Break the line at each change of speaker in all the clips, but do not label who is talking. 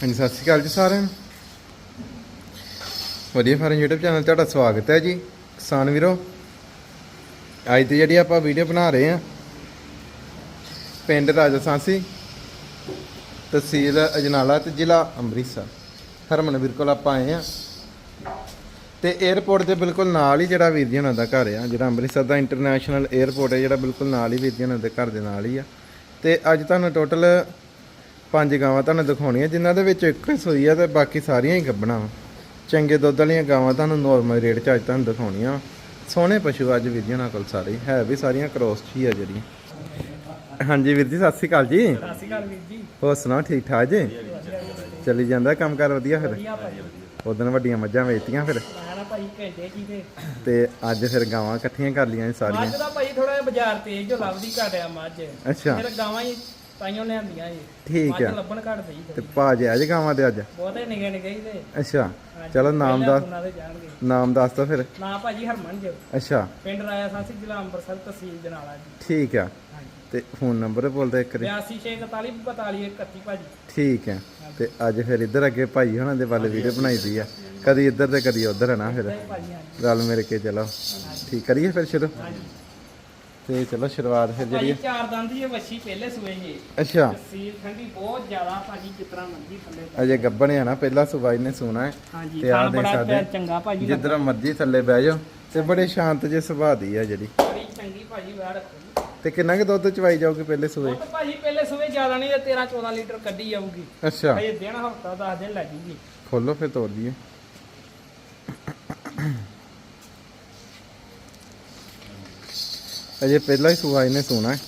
ਹਾਂਜੀ, ਸਤਿ ਸ਼੍ਰੀ ਅਕਾਲ ਜੀ ਸਾਰਿਆਂ ਨੂੰ। ਵਧੀਆ ਫਾਰਮ YouTube ਚੈਨਲ ਤੁਹਾਡਾ ਸਵਾਗਤ ਹੈ ਜੀ। ਕਿਸਾਨ ਵੀਰੋ, ਅੱਜ ਦੀ ਜਿਹੜੀ ਆਪਾਂ ਵੀਡੀਓ ਬਣਾ ਰਹੇ ਆ ਪਿੰਡ ਰਾਜਸਾਂਸੀ ਤਹਿਸੀਲ ਅਜਨਾਲਾ ਤੇ ਜ਼ਿਲ੍ਹਾ ਅੰਮ੍ਰਿਤਸਰ। ਹਰਮਨ ਵੀਰ ਕੋਲ ਆਪਾਂ ਆਏ ਆ ਤੇ 에어ਪੋਰਟ ਦੇ ਬਿਲਕੁਲ ਨਾਲ ਹੀ ਜਿਹੜਾ ਵੀਰ ਜੀ ਉਹਨਾਂ ਦਾ ਘਰ ਆ, ਜਿਹੜਾ ਅੰਮ੍ਰਿਤਸਰ ਦਾ ਇੰਟਰਨੈਸ਼ਨਲ 에어ਪੋਰਟ ਹੈ, ਜਿਹੜਾ ਬਿਲਕੁਲ ਨਾਲ ਹੀ ਵੀਰ ਜੀ ਉਹਨਾਂ ਦੇ ਘਰ ਦੇ ਨਾਲ ਹੀ ਆ। ਤੇ ਅੱਜ ਤੁਹਾਨੂੰ ਟੋਟਲ ਪੰਜ ਗਾਵਾਂ ਤੁਹਾਨੂੰ ਦਿਖਾਉਣੀਆਂ ਜਿਨ੍ਹਾਂ ਦੇ ਵਿੱਚ ਇੱਕ ਹੀ ਸੂਈ ਆ ਤੇ ਬਾਕੀ ਸਾਰੀਆਂ ਹੀ ਗੱਬਣਾ ਵਾ। ਚੰਗੇ ਦੁੱਧ ਵਾਲੀਆਂ ਗਾਵਾਂ ਤੁਹਾਨੂੰ ਨੋਰਮਲ ਰੇਟ 'ਚ ਅੱਜ ਤੁਹਾਨੂੰ ਦਿਖਾਉਣੀਆਂ। ਸੋਹਣੇ ਪਸ਼ੂ ਅੱਜ ਵੀਰ ਜੀ ਉਹਨਾਂ ਕੋਲ ਸਾਰੇ ਹੀ। ਹੈ ਵੀ ਸਾਰੀਆਂ ਕ੍ਰੋਸ 'ਚ ਹੀ ਆ ਜਿਹੜੀਆਂ। ਹਾਂਜੀ ਵੀਰ ਜੀ ਸਤਿ ਸ਼੍ਰੀ ਅਕਾਲ ਜੀ।
ਸਤਿ ਸ਼੍ਰੀ ਅਕਾਲ ਵੀਰ ਜੀ।
ਹੋਰ ਸੁਣਾਓ ਠੀਕ ਠਾਕ ਜੀ? ਚੱਲੀ ਜਾਂਦਾ ਕੰਮਕਾਰ ਵਧੀਆ ਫਿਰ? ਉਦੋਂ ਵੱਡੀਆਂ ਮੱਝਾਂ ਵੇਚਤੀਆਂ ਫਿਰ।
ਤੇ।
ਅੱਜ ਫਿਰ ਗਾਵਾਂ ਇਕੱਠੀਆਂ ਕਰ ਲੀਆਂ ਸਾਰੀਆਂ।
ਮੱਝ ਦਾ ਭਾਈ ਥੋੜਾ ਜਿਹਾ ਬਾਜ਼ਾਰ ਤੇਜ਼ ਜੋ ਲੱਭਦੀ ਘਟਿਆ ਮੱਝ।
ਅੱਛਾ।
ਫਿਰ ਗਾਵਾਂ ਹੀ ਤਾਈਓ ਲਿਆਂਦੀਆਂ ਜੀ।
ਠੀਕ ਆ।
ਲੱਭਣ ਪਈ
ਤੇ ਭਾਜ ਅੱਜ ਗਾਵਾਂ ਦੇ ਅੱਜ?
ਬਹੁਤੇ ਨਿਗੇ ਨਿਗੇ ਹੀ ਤੇ।
ਅੱਛਾ। ਚਲੋ ਨਾਮ ਦੱਸ
ਤੇ
ਨਾਮ ਦੱਸ ਦੋ ਫਿਰ।
ਨਾ ਭਾਜੀ ਹਰਮਨ ਜੀ।
ਅੱਛਾ।
ਪਿੰਡ ਰਾਇਆ ਸਾਸੀ ਜ਼ਿਲ੍ਹਾ ਅੰਮ੍ਰਿਤਸਰ ਤਹਿਸੀਲ ਜਨਾਲਾ ਜੀ।
ਠੀਕ ਆ। ਤੇ ਫੋਨ ਨੰਬਰ ਬੋਲਦਾ ਇੱਕ ਵਾਰੀ।
8641 42 31 ਭਾਜੀ
ਠੀਕ ਹੈ ਤੇ ਅੱਜ ਫਿਰ ਇੱਧਰ ਅੱਗੇ ਭਾਈ ਹੁਣਾਂ ਦੇ ਵੱਲ ਵੀਡੀਓ ਬਣਾਈ ਦੀ ਆ। ਕਦੀ ਇੱਧਰ ਤੇ ਕਦੀ ਉੱਧਰ ਹੈ ਨਾ ਫਿਰ।
ਤੇ
ਰਲ ਮਿਲ ਕੇ ਚਲੋ। ਠੀਕ ਕਰੀਏ ਫਿਰ ਸ਼ੁਰੂ?
ਹਾਂਜੀ।
ਤੇ ਚਲੋ ਸ਼ੁਰੂਆਤ ਫਿਰ ਜਿਹੜੀ
ਭਾਜੀ ਚਾਰ ਦੰਦ ਦੀ ਇਹ ਵੱਛੀ ਪਹਿਲੇ ਸੂਏ ਜੀ।
ਅੱਛਾ।
ਤਹਿਸੀਲ ਠੰਡੀ ਬਹੁਤ ਜ਼ਿਆਦਾ ਭਾਜੀ ਕਿਤਰਾ ਮੰਦੀ ਥੱਲੇ
ਅਜੇ ਗੱਬਣ ਆ ਨਾ ਪਹਿਲਾ ਸੁਬਾਈ ਨੇ ਸੁਣਾ ਹੈ।
ਹਾਂਜੀ
ਤੇ
ਬੜਾ
ਸਕਦੇ
ਪਿਆਰ ਚੰਗਾ ਭਾਜੀ
ਜਿੱਧਰ ਮਰਜ਼ੀ ਥੱਲੇ ਬਹਿ ਜਾਓ ਤੇ ਬੜੇ ਸ਼ਾਂਤ ਜੇ ਸੁਭਾਅ ਦੀ ਆ ਜਿਹੜੀ।
ਬੜੀ ਚੰਗੀ ਭਾਜੀ ਵਾਰ ਰੱਖੋ
ਤੇ ਕਿੰਨਾ ਕੁ ਦੁੱਧ ਚਵਾਈ ਜਾਓਗੇ ਪਹਿਲੇ ਸੂਏ?
ਉਹ ਤਾਂ ਭਾਜੀ ਪਹਿਲੇ ਸਵੇ ਜ਼ਿਆਦਾ ਨਹੀਂ ਤੇ 13 14 ਲੀਟਰ ਕੱਢੀ ਜਾਊਗੀ।
ਅੱਛਾ।
ਅਜੇ ਦਿਨ ਹਫਤਾ 10 ਦਿਨ ਲੱਗੂਗੀ
ਖੋਲੋ ਫਿਰ ਤੋੜ ਦਈਏ। ਅਜੇ ਪਹਿਲਾ ਹੀ ਸੂਆ ਇਹਨੇ ਸੋਣਾ ਹੈ।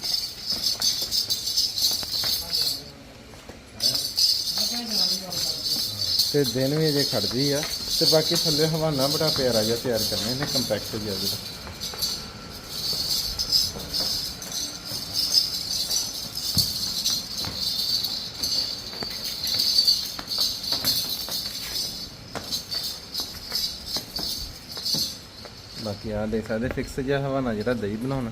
ਤੇ ਦਿਨ ਵੀ ਅਜੇ ਖੜਦੀ ਆ। ਤੇ ਬਾਕੀ ਥੱਲੇ ਹਵਾਨਾ ਬੜਾ ਪਿਆਰਾ ਜਿਹਾ ਤਿਆਰ ਕਰਨੇ ਨੇ ਕੰਪੈਕਟ ਜਿਹਾ ਜਿਹੜਾ। ਬਾਕੀ ਆ ਦੇਖ ਸਕਦੇ ਫਿਕਸ ਜਿਹਾ ਹਵਾਨਾ ਜਿਹੜਾ ਦਹੀਂ ਬਣਾਉਣਾ।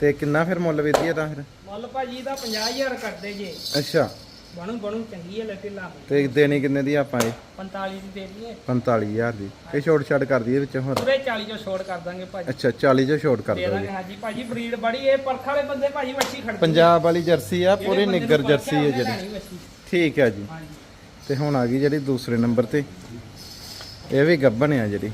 ਤੇ ਕਿੰਨਾ ਫਿਰ ਮੁੱਲ ਵੇਦੀ ਇਹਦਾ ਫਿਰ?
ਮੁੱਲ ਭਾਜੀ ਦਾ 50000 ਕਰਦੇ ਜੇ।
ਅੱਛਾ।
ਬਣੂ ਬਣੂ ਚੰਗੀ ਹੈ ਲੱਟੀ ਲਾ
ਤੇ ਦੇਣੀ ਕਿੰਨੇ ਦੀ ਆਪਾਂ ਇਹ?
45 ਦੀ ਦੇ ਦਈਏ।
45000 ਦੀ। ਇਹ ਛੋਟ ਛੱਡ ਕਰ ਦਈਏ ਵਿੱਚੋਂ ਹੋਰ?
ਪੂਰੇ 40 ਚੋਂ ਛੋੜ ਕਰ ਦਾਂਗੇ ਭਾਜੀ।
ਅੱਛਾ 40 ਜੋ ਛੋਟ ਕਰ
ਦਾਂਗੇ ਹਾਂਜੀ। ਭਾਜੀ ਬਰੀਡ ਬੜੀ ਇਹ ਪਰਖ ਵਾਲੇ ਬੰਦੇ ਭਾਜੀ ਵੱਛੀ ਖੜਦੀ
ਪੰਜਾਬ ਵਾਲੀ ਜਰਸੀ ਆ ਪੂਰੀ ਨਿੱਗਰ ਜਰਸੀ ਹੈ ਜਿਹੜੀ। ਠੀਕ ਹੈ ਜੀ। ਤੇ ਹੁਣ ਆ ਗਈ ਜਿਹੜੀ ਦੂਸਰੇ ਨੰਬਰ ਤੇ। ਇਹ ਵੀ ਗੱਬਨ ਆ ਜਿਹੜੀ।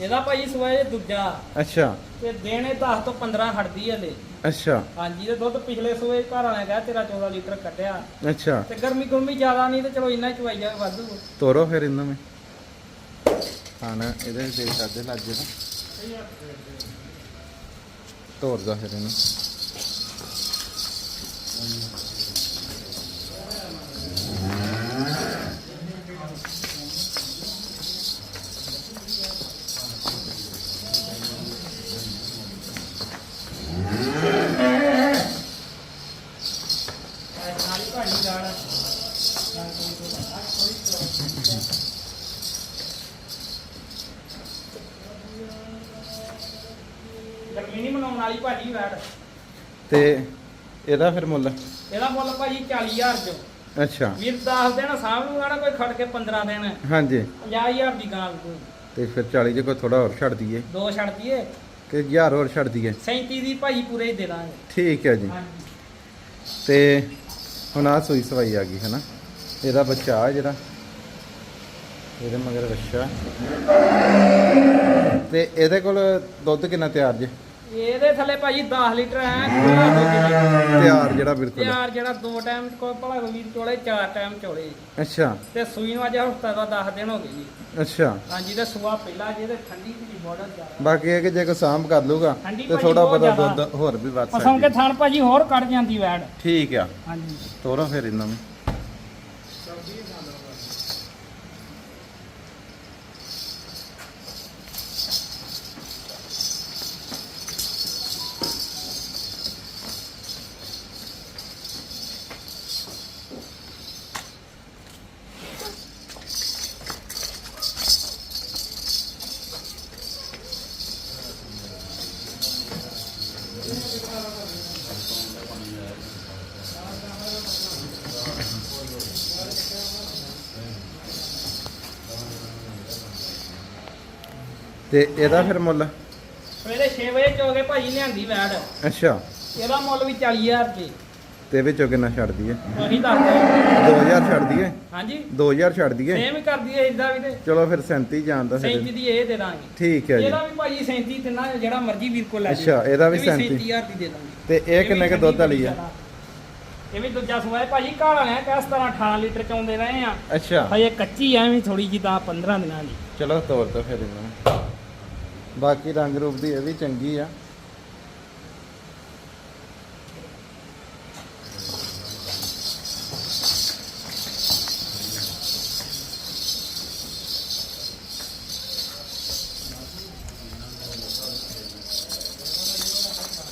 ਇਹਦਾ ਭਾਜੀ ਸਵਾਏ ਦੂਜਾ।
ਅੱਛਾ।
ਤੇ ਦੇਣੇ 10 ਤੋਂ 15 ਹਟਦੀ ਹੈ ਲੈ
ਅੱਛਾ।
ਹਾਂਜੀ ਤੇ ਦੁੱਧ ਪਿਛਲੇ ਸੂਏ ਘਰ ਵਾਲਿਆਂ ਕਹਿਆ ਤੇਰਾ 14 ਲੀਟਰ ਕੱਢਿਆ।
ਅੱਛਾ।
ਤੇ ਗਰਮੀ ਗੁਰਮੀ ਜ਼ਿਆਦਾ ਨਹੀਂ ਤੇ ਚਲੋ ਇੰਨਾ ਹੀ ਚਵਾਈ ਜਾਵੇ ਵਾਧੂ
ਤੋਰੋ ਫਿਰ ਇਹਨਾਂ में ਖਾਣਾ ਇਹਦੇ ਦੇਖ ਸਕਦੇ ਲੱਗੇ ਨਾ। ਤੋਰ ਦਾ ਫਿਰ ਇਹਨੂੰ।
ਭਾਜੀ ਵੈਟ।
ਤੇ ਇਹਦਾ ਫਿਰ ਮੁੱਲ?
ਇਹਦਾ ਮੁੱਲ ਭਾਜੀ 40000 ਚ।
ਅੱਛਾ।
ਵੀਰ 10 ਦਿਨ ਸਾਹਬ ਨੂੰ ਆਣਾ ਕੋਈ ਖੜ ਕੇ 15 ਦਿਨ।
ਹਾਂਜੀ।
50000 ਦੀ ਗਾਂ ਕੋਈ
ਤੇ ਫਿਰ 40 ਜੇ ਕੋਈ ਥੋੜਾ ਹੋਰ ਛੱਡ ਦਈਏ।
ਦੋ ਛੱਡ ਦਈਏ।
ਕਿ 1000 ਹੋਰ ਛੱਡ ਦਈਏ।
37 ਦੀ ਭਾਜੀ ਪੂਰੇ ਹੀ ਦੇ ਦਾਂਗੇ।
ਠੀਕ ਹੈ ਜੀ।
ਹਾਂਜੀ।
ਤੇ ਹੁਣ ਆ ਸੂਈ ਸਵਾਈ ਆ ਗਈ ਹੈ ਨਾ ਇਹਦਾ ਬੱਚਾ ਆ ਜਿਹੜਾ। ਇਹਦੇ ਮਗਰ ਬੱਚਾ। ਤੇ ਇਹਦੇ ਕੋਲ ਦੁੱਧ ਕਿੰਨਾ ਤਿਆਰ ਜੇ?
ਇਹਦੇ ਥੱਲੇ ਭਾਜੀ 10 ਲੀਟਰ ਦੁੱਧ ਜੀ।
ਤਿਆਰ ਜਿਹੜਾ ਬਿਲਕੁਲ।
ਤਿਆਰ ਜਿਹੜਾ ਦੋ ਟਾਈਮ ਕੋਈ ਭਲਾ ਕੋਈ ਵੀਰ ਚੋਲੇ ਚਾਰ ਟਾਈਮ ਚੋਲੇ।
ਅੱਛਾ।
ਤੇ ਸੂਈ ਨੂੰ ਅੱਜ ਹਫਤਾ ਦਾ 10 ਦਿਨ ਹੋ ਗਏ ਜੀ।
ਅੱਛਾ।
ਹਾਂਜੀ ਤੇ ਸੁਆ ਪਹਿਲਾ ਜੇ ਤੇ ਠੰਡੀ ਦੀ ਬਾਰਡਰ ਜ਼ਿਆਦਾ।
ਬਾਕੀ ਇਹ ਕਿ ਜੇ ਕੋਈ ਸਾਂਭ ਕਰ ਲੂਗਾ
ਠੰਡੀ
ਤੇ
ਭਾਜੀ
ਥੋੜਾ
ਬਹੁਤ
ਬਹੁਤਾ
ਜ਼ਿਆਦਾ।
ਦੁੱਧ ਹੋਰ ਵੀ ਵੱਧ
ਪਸੰਦ ਕੇ
ਸਕਦੀ
ਥਣ ਭਾਜੀ ਹੋਰ ਕੱਢ ਜਾਂਦੀ ਵੈੜ।
ਠੀਕ ਆ।
ਹਾਂਜੀ।
ਤੋਰੋ ਫਿਰ ਇਹਨਾਂ ਨੂੰ। ਤੇ ਇਹਦਾ ਫਿਰ ਮੁੱਲ?
ਸਵੇਰੇ 6 ਵਜੇ ਚੋਗੇ ਭਾਜੀ ਲਿਆਂਦੀ ਵੈੜ
ਅੱਛਾ।
ਇਹਦਾ ਮੁੱਲ ਵੀ 40000 ਰੁਪਏ।
ਤੇ ਵਿੱਚੋਂ ਕਿੰਨਾ ਛੱਡ ਦਈਏ?
ਉਹੀ ਦੱਸਦੇ
2000 ਛੱਡ ਦਈਏ?
ਹਾਂਜੀ।
2000 ਛੱਡ ਦਈਏ?
ਸੇਮ ਕਰਦੀ ਹੈ ਇਦਾਂ ਵੀ ਤੇ।
ਚਲੋ ਫਿਰ 37 ਜਾਣਦਾ
37
ਫਿਰ।
ਦੀ ਇਹ ਦੇ ਦਾਂਗੇ।
ਠੀਕ ਹੈ ਜੀ।
ਇਹਦਾ ਵੀ ਭਾਜੀ 37 ਤਿੰਨਾ ਜਿਹੜਾ ਮਰਜ਼ੀ ਵੀਰ ਕੋਲ ਲੈ ਜਾਓ।
ਅੱਛਾ, ਇਹਦਾ ਵੀ
ਇਹ
37
37000 ਦੀ ਦੇ ਦਾਂਗੇ।
ਤੇ ਇਹ ਕਿੰਨੇ ਕੁ ਦੁੱਧ ਵਾਲੀ ਆ?
ਇਹ ਵੀ ਦੂਜਾ ਸੂਆ ਹੈ। ਭਾਜੀ ਘਾਲ ਵਾਲਿਆ ਕਿਸ ਤਰ੍ਹਾਂ 18 ਲੀਟਰ ਚੋਂਦੇ ਰਹੇ ਆ।
ਅੱਛਾ।
ਹਜੇ ਕੱਚੀ ਐ ਵੀ ਥੋੜੀ ਜੀ ਤਾਂ 15 ਦਿਨਾਂ ਦੀ।
ਚਲੋ ਤੋਰ ਦੋ ਫਿਰ ਇਹਨੂੰ। ਬਾਕੀ ਰੰਗ ਰੂਪ ਦੀ ਇਹ ਵੀ ਚੰਗੀ ਆ।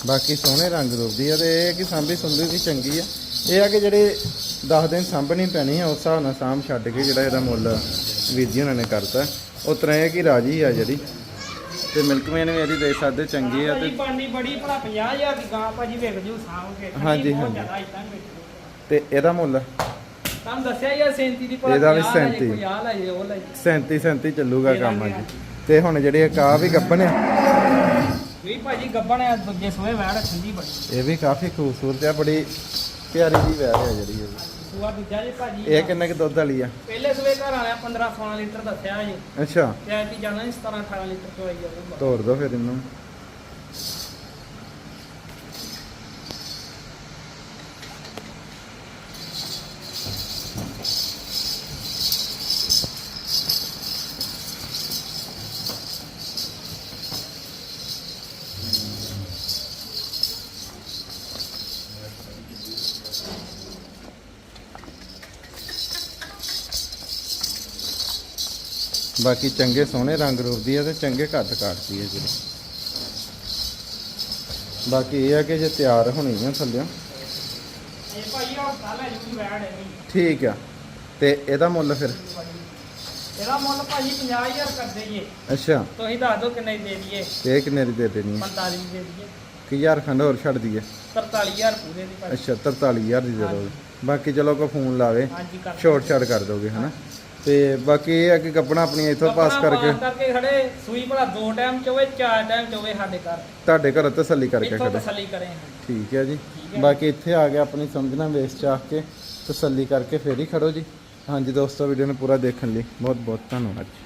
ਬਾਕੀ ਸੋਹਣੇ ਰੰਗ ਰੂਪ ਦੀ ਆ ਤੇ ਇਹ ਕਿ ਸਾਂਭੀ ਸੁੰਦੀ ਵੀ ਚੰਗੀ ਆ। ਇਹ ਆ ਕਿ ਜਿਹੜੇ 10 ਦਿਨ ਸਾਂਭਣੀ ਪੈਣੀ ਆ ਉਸ ਹਿਸਾਬ ਨਾਲ ਸਾਂਭ ਛੱਡ ਕੇ ਜਿਹੜਾ ਇਹਦਾ ਮੁੱਲ ਵੀਰ ਜੀ ਉਹਨਾਂ ਨੇ ਕਰਤਾ। ਉਸ ਤਰ੍ਹਾਂ ਇਹ ਕਿ ਰਾਜੀ ਆ ਜਿਹੜੀ। ਤੇ ਮਿਲਕਮੈਨ ਵੀ ਇਹਦੀ ਦੇ ਸਕਦੇ ਚੰਗੀ ਆ ਤੇ
ਪਾਣੀ ਬੜੀ ਭਲਾ 50000 ਦੀ ਗਾਂ ਭਾਜੀ ਵਿਕ ਜੂ ਸਾਂਭ ਕੇ
ਹਾਂਜੀ, ਹਾਂਜੀ।
ਜੂ।
ਤੇ ਇਹਦਾ ਮੁੱਲ?
ਤੁਹਾਨੂੰ ਦੱਸਿਆ ਯਾਰ 37 ਦੀ ਭਲਾ
ਇਹਦਾ ਵੀ
50 ਲੈ ਜੇ,
37
ਕੋਈ ਆ ਲੈ ਜੇ ਉਹ ਲੈ ਜੇ।
37 37 ਚੱਲੂਗਾ ਕੰਮ ਅੱਜ। ਤੇ ਹੁਣ ਜਿਹੜੇ ਕਾ ਵੀ ਗੱਬਣ ਆ
ਵੀ ਭਾਜੀ ਗੱਬਣ ਆ ਦੂਜੇ ਸੋਏ ਵੈੜ ਠੰਡੀ ਬੜੀ।
ਇਹ ਵੀ ਕਾਫੀ ਖੂਬਸੂਰਤ ਆ ਬੜੀ ਪਿਆਰੀ ਜੀ ਵੈਰ ਆ ਜਿਹੜੀ ਇਹ।
ਸੂਆ ਦੂਜਾ ਜੇ ਭਾਜੀ
ਇਹ ਕਿੰਨੇ ਕੁ ਦੁੱਧ ਵਾਲੀ ਆ?
ਪਹਿਲੇ ਸਵੇ ਘਰ ਵਾਲਿਆ 15 16 ਲੀਟਰ ਦੱਸਿਆ ਜੀ।
ਅੱਛਾ।
ਤੇ ਐਤੀ ਜਾਣਾ ਸੀ 17 18 ਲੀਟਰ ਚੋਈ ਜਾਊਗਾ
ਤੋੜ ਦੋ ਫਿਰ ਇਹਨੂੰ। ਬਾਕੀ ਚੰਗੇ ਸੋਹਣੇ ਰੰਗ ਰੂਪ ਦੀ ਆ ਤੇ ਚੰਗੇ ਕੱਦ ਕਾਟਦੀ ਹੈ ਜਿਹੜੀ ਬਾਕੀ ਇਹ ਆ ਕਿ ਜੇ ਤਿਆਰ ਹੋਣੀ ਥੱਲਿਓ।
ਇਹ ਹੈ ਜੀ ਵੈੜ ਹੈ ਨਹੀਂ।
ਠੀਕ ਆ। ਤੇ ਇਹਦਾ ਮੁੱਲ ਫਿਰ?
ਇਹਦਾ ਮੁੱਲ ਭਾਜੀ 50000 ਕਰ ਦਈਏ।
ਅੱਛਾ।
ਤੁਸੀਂ ਦੱਸ ਦਿਓ ਕਿੰਨੇ ਦੀ ਦੇ ਦਈਏ।
ਇਹ ਕਿੰਨੇ ਦੀ ਦੇ ਦੇਣੀ ਆ?
45 ਦੀ ਦੇ ਦਈਏ।
ਕਿ ਹਜ਼ਾਰ ਖੰਡ ਹੋਰ ਛੱਡ ਦਈਏ?
43000 ਪੂਰੇ ਦੀ ਭਾਜੀ
ਅੱਛਾ 43000 ਦੀ ਦੇ ਦੋਗੇ ਬਾਕੀ ਚਲੋ ਕੋ ਫੋਨ ਲਾਵੇ
ਹਾਂਜੀ ਕਰ
ਛੋਟ ਛਾੜ ਕਰ ਦੋਗੇ ਹਨਾ? ਤੇ ਬਾਕੀ ਇਹ ਆ ਕਿ ਕੱਪਣਾ ਆਪਣੀ ਇੱਥੋਂ ਪਾਸ ਕਰਕੇ
ਕਰਕੇ ਖੜੇ ਸੂਈ ਭਲਾ ਦੋ ਟਾਈਮ ਚ ਹੋਵੇ ਚਾਰ ਟਾਈਮ ਚ ਹੋਵੇ ਸਾਡੇ ਘਰ।
ਤੁਹਾਡੇ ਘਰ ਤਸੱਲੀ ਕਰਕੇ
ਇੱਥੋਂ
ਖੜੇ
ਤਸੱਲੀ ਕਰੇ ਹਾਂ।
ਠੀਕ ਹੈ ਜੀ। ਬਾਕੀ ਇੱਥੇ ਆ ਕੇ ਆਪਣੀ ਸਮਝਣਾ ਵੇਸ ਚਾਹ ਕੇ ਤਸੱਲੀ ਕਰਕੇ ਫੇਰ ਹੀ ਖੜੋ ਜੀ। ਹਾਂਜੀ ਦੋਸਤੋ ਵੀਡੀਓ ਨੂੰ ਪੂਰਾ ਦੇਖਣ ਲਈ ਬਹੁਤ ਬਹੁਤ ਧੰਨਵਾਦ ਜੀ।